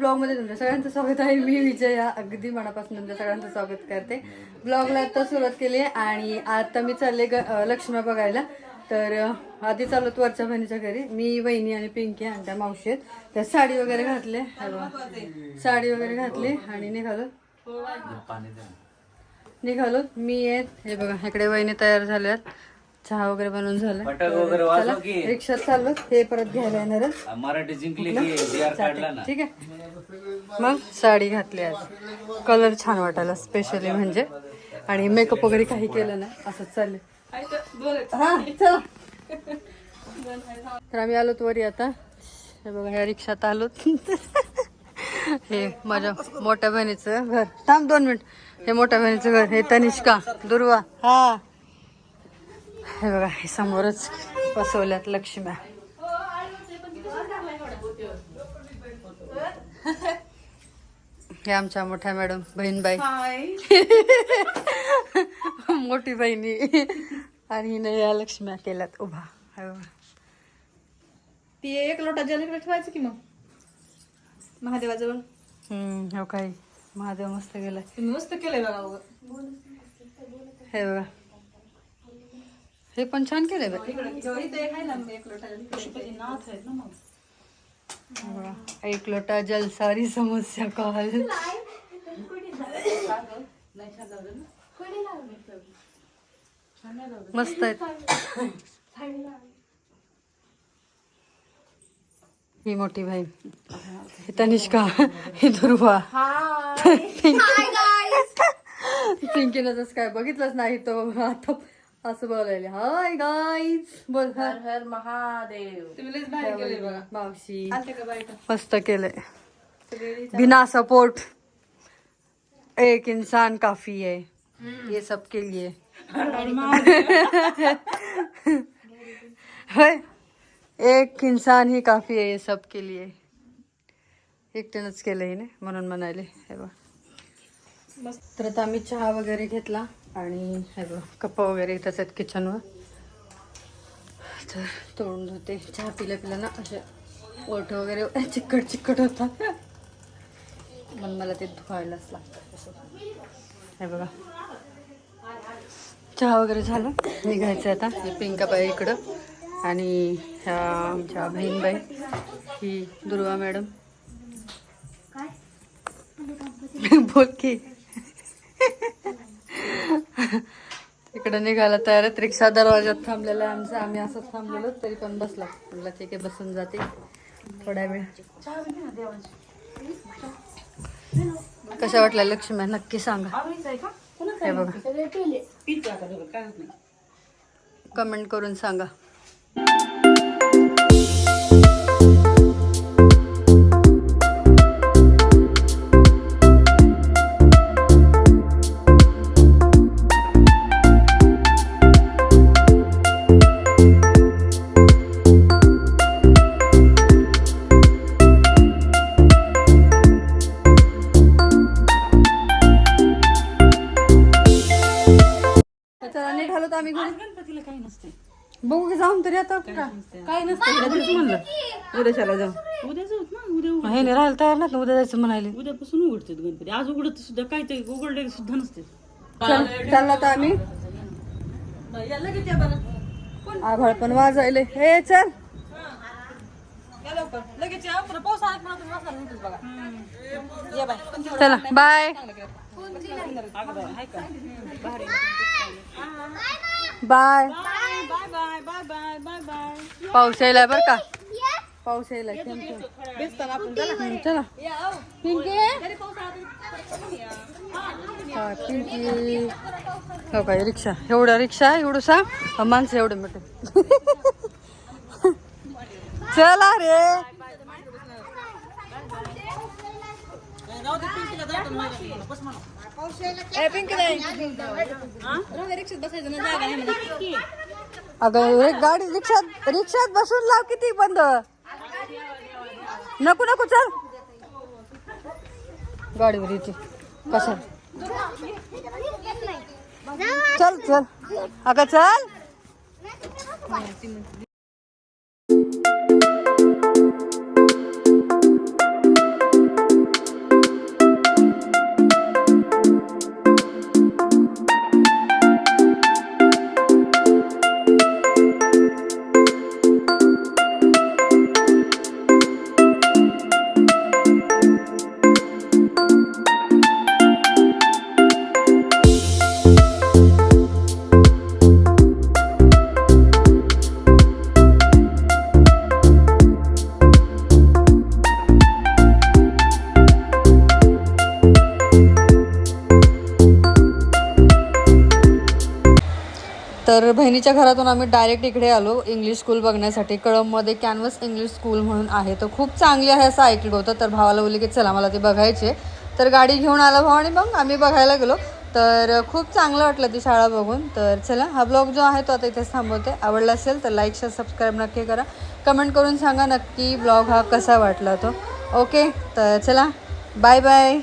ब्लॉगमध्ये तुमच्या सगळ्यांचं स्वागत आहे. मी विजया. अगदी मनापासून तुमच्या सगळ्यांचं स्वागत करते. ब्लॉगला आता सुरुवात केली आहे आणि आता मी चालले ग अं, लक्ष्म्या बघायला. तर आधी चालत वरच्या बहिणीच्या घरी. मी वहिनी आणि पिंकी आणि त्या मावशी आहेत. त्या साडी वगैरे घातले. साडी वगैरे घातली आणि निघालो. निघालो. मी आहेत हे बघा इकडे वहिनी तयार झाल्यात. चहा वगैरे बनवून झालं. फटाक वगैरे वाजव की. रिक्षात चाललो हे परत घ्यायला येणार. मराठी जिंकली की बिहार काढला ना? ठीक आहे. मग साडी घातली आज. कलर छान वाटायला स्पेशली म्हणजे. आणि मेकअप वगैरे काही केलं नाही. असंच चालले हा चला. तर आम्ही आलो वरी आता. हे बघा ह्या रिक्षात आलो हे माझ्या मोठ्या बहिणीचं घर. थांब दोन मिनिट. हे मोठ्या बहिणीचं घर. हे तनिष्का दुर्वा. हा. हे बघा हे समोरच बसवल्यात लक्ष्म्या. हे आमच्या मोठ्या मॅडम बहीणबाई. मोठी बहिणी. आणि हिने या लक्ष्म्या केल्यात. उभा. हे बघा. ती एक लोटा जल ठेवायचं की मग? महादेवाजवळ? हम्म हो काही. महादेव मस्त गेलाय. मस्त केलंय बघा. हे बघा. ये पंचान के लेबे लंबे एक लोटा जल्दी तो नाथ है ना एक लोटा जल सारी समस्या कहल मस्त है। ये मोटी भाई तनिष्का ही दुर्वा पिंकी नजस स्काई बघितलंच नाही तो आता असं बोलायला. हाय गाईज बोल हा. हर महादेव. तुम्ही भारी केलंय बघा. मावशी मस्त केलंय. बिना सपोर्ट एक इंसान काफी है ये सबके लिए. है एक इंसान ही काफी आहे सबके लिए. एकट्यानंच केलं हिने म्हणून म्हणाले हे बघ. तर आता आम्ही चहा वगैरे घेतला. आणि हे बघ कप्पा वगैरे इथंच आहेत किचनवर तर तोडून होते चहा पिल्या पिल्या ना असे ओठ वगैरे चिकट चिकट होतात. मग मला ते धुवायलाच लागतं असं. हे बघा. चहा वगैरे झालं निघायचं आता. हे पिंकाबाई इकडं. आणि ह्या आमच्या बहीणबाई ही दुर्वा मॅडम. बोल की. इकडं निघायला तयार आहेत रिक्षा दरवाजात थांबलेला आहे आमचा. आम्ही असंच थांबलेलो तरी पण बसला. म्हटलं ठीक आहे बसून जाते. थोड्या वेळ. कशा वाटल्या लक्ष्मी? नक्की सांगा. हे बघा. कमेंट करून सांगा. घरी गणपतीला काही नसते. बघू की जाऊन तरी आता. का? काय नसतं? तेच म्हणलं. उद्याच्याला जाऊ. उद्या जाऊ ना उद्या हे नाही राहायला तयार नाही उद्या जायचं म्हणाले उद्यापासून उघडतात गणपती. आज उघडत सुद्धा काय ते उघडले सुद्धा नसते. चल चालला तर आम्ही. आभाळ पण वाजायले. हे चल. लगेच पाऊस आला पण आपण वाजता नव्हतंच बघा. ये बाय. चला bye. Bye. Bye bye bye bye bye bye पाऊस यायलाय बर का पाऊस यायलाय चला. पिंकी? हा पिंकी. हो काय रिक्षा. एवढा रिक्षा एवढूसा माणसं एवढे मोठे. चला रे. अगं एक गाडी रिक्षात रिक्षात बसून लाव किती बंद नको नको चल गाडीवर येते कशा चल चल अगं चल बहिणीच्या घरातून आम्ही डायरेक्ट इकडे आलो इंग्लिश स्कूल बघण्यासाठी. कळममध्ये कॅनव्हस इंग्लिश स्कूल म्हणून आहे. तर खूप चांगली आहे असं ऐकलं होतं. तर भावाला बोलले की चला मला ते बघायचे तर गाडी घेऊन आला भाऊ आणि मग आम्ही बघायला गेलो. तर खूप चांगलं वाटलं ती शाळा बघून. तर चला हा ब्लॉग जो आहे तो आता इथेच थांबवते. आवडला असेल तर लाईक शेअर सबस्क्राईब नक्की करा. कमेंट करून सांगा नक्की ब्लॉग हा कसा वाटला तो. ओके तर चला बाय बाय